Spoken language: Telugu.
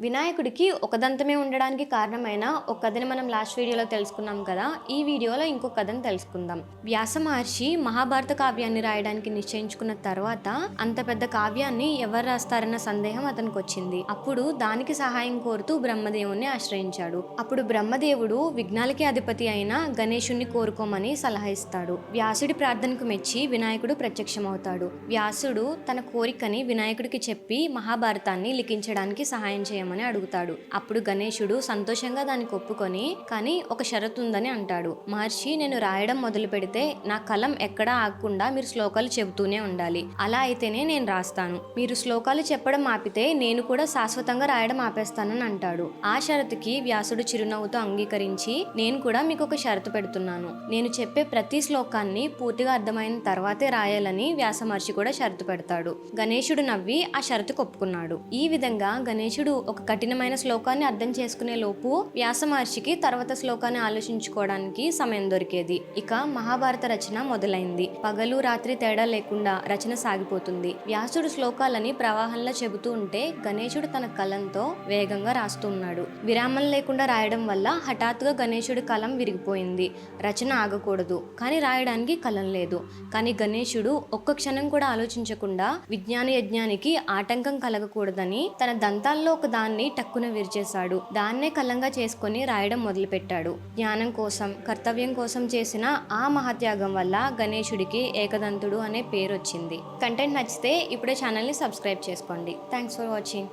వినాయకుడికి ఒక దంతమే ఉండడానికి కారణమైన ఒక కథని మనం లాస్ట్ వీడియోలో తెలుసుకున్నాం కదా ఈ వీడియోలో ఇంకో కథను తెలుసుకుందాం. వ్యాస మహర్షి మహాభారత కావ్యాన్ని రాయడానికి నిశ్చయించుకున్న తర్వాత అంత పెద్ద కావ్యాన్ని ఎవరు రాస్తారన్న సందేహం అతనికి వచ్చింది అప్పుడు దానికి సహాయం కోరుతూ బ్రహ్మదేవుణ్ణి ఆశ్రయించాడు. అప్పుడు బ్రహ్మదేవుడు విఘ్నాలకి అధిపతి అయిన గణేషుణ్ణి కోరుకోమని సలహా ఇస్తాడు. వ్యాసుడి ప్రార్థనకు మెచ్చి వినాయకుడు ప్రత్యక్షమవుతాడు. వ్యాసుడు తన కోరికని వినాయకుడికి చెప్పి మహాభారతాన్ని లిఖించడానికి సహాయం చేయమని అడుగుతాడు. అప్పుడు గణేశుడు సంతోషంగా దానికి ఒప్పుకొని కానీ ఒక షరతు ఉందని అంటాడు. మహర్షి నేను రాయడం మొదలు పెడితే నా కలం ఎక్కడా ఆగకుండా మీరు శ్లోకాలు చెబుతూనే ఉండాలి. అలా అయితేనే నేను రాస్తాను. మీరు శ్లోకాలు చెప్పడం ఆపితే నేను కూడా శాశ్వతంగా రాయడం ఆపేస్తానని అంటాడు. ఆ షరతుకి వ్యాసుడు చిరునవ్వుతో అంగీకరించి నేను కూడా మీకు ఒక షరతు పెడుతున్నాను. నేను చెప్పే ప్రతి శ్లోకాన్ని పూర్తిగా అర్థమైన తర్వాతే రాయాలని వ్యాస మహర్షి కూడా షరతు పెడతాడు. గణేశుడు నవ్వి ఆ షరతు ఒప్పుకున్నాడు ఈ విధంగా గణేశుడు ఒక కఠినమైన శ్లోకాన్ని అర్థం చేసుకునే లోపు వ్యాస మహర్షికి తర్వాత శ్లోకాన్ని ఆలోచించుకోవడానికి సమయం దొరికేది. ఇక మహాభారత రచన మొదలైంది. పగలు రాత్రి తేడా లేకుండా రచన సాగిపోతుంది. వ్యాసుడు శ్లోకాలని ప్రవాహంలో చెబుతూ ఉంటే గణేశుడు తన కలంతో వేగంగా రాస్తున్నాడు విరామం లేకుండా రాయడం వల్ల హఠాత్తుగా గణేశుడి కలం విరిగిపోయింది. రచన ఆగకూడదు. కానీ రాయడానికి కలం లేదు. కానీ గణేశుడు ఒక్క క్షణం కూడా ఆలోచించకుండా విజ్ఞాన యజ్ఞానికి ఆటంకం కలగకూడదని తన దంతాల్లో ఒక దాన్ని టక్కున విరిచేశాడు. దాన్నే కళ్ళంగా చేసుకొని రాయడం మొదలుపెట్టాడు. జ్ఞానం కోసం కర్తవ్యం కోసం చేసిన ఆ మహాత్యాగం వల్ల గణేశుడికి ఏకదంతుడు అనే పేరు వచ్చింది కంటెంట్ నచ్చితే ఇప్పుడే ఛానల్ని సబ్స్క్రైబ్ చేసుకోండి. Thanks for watching.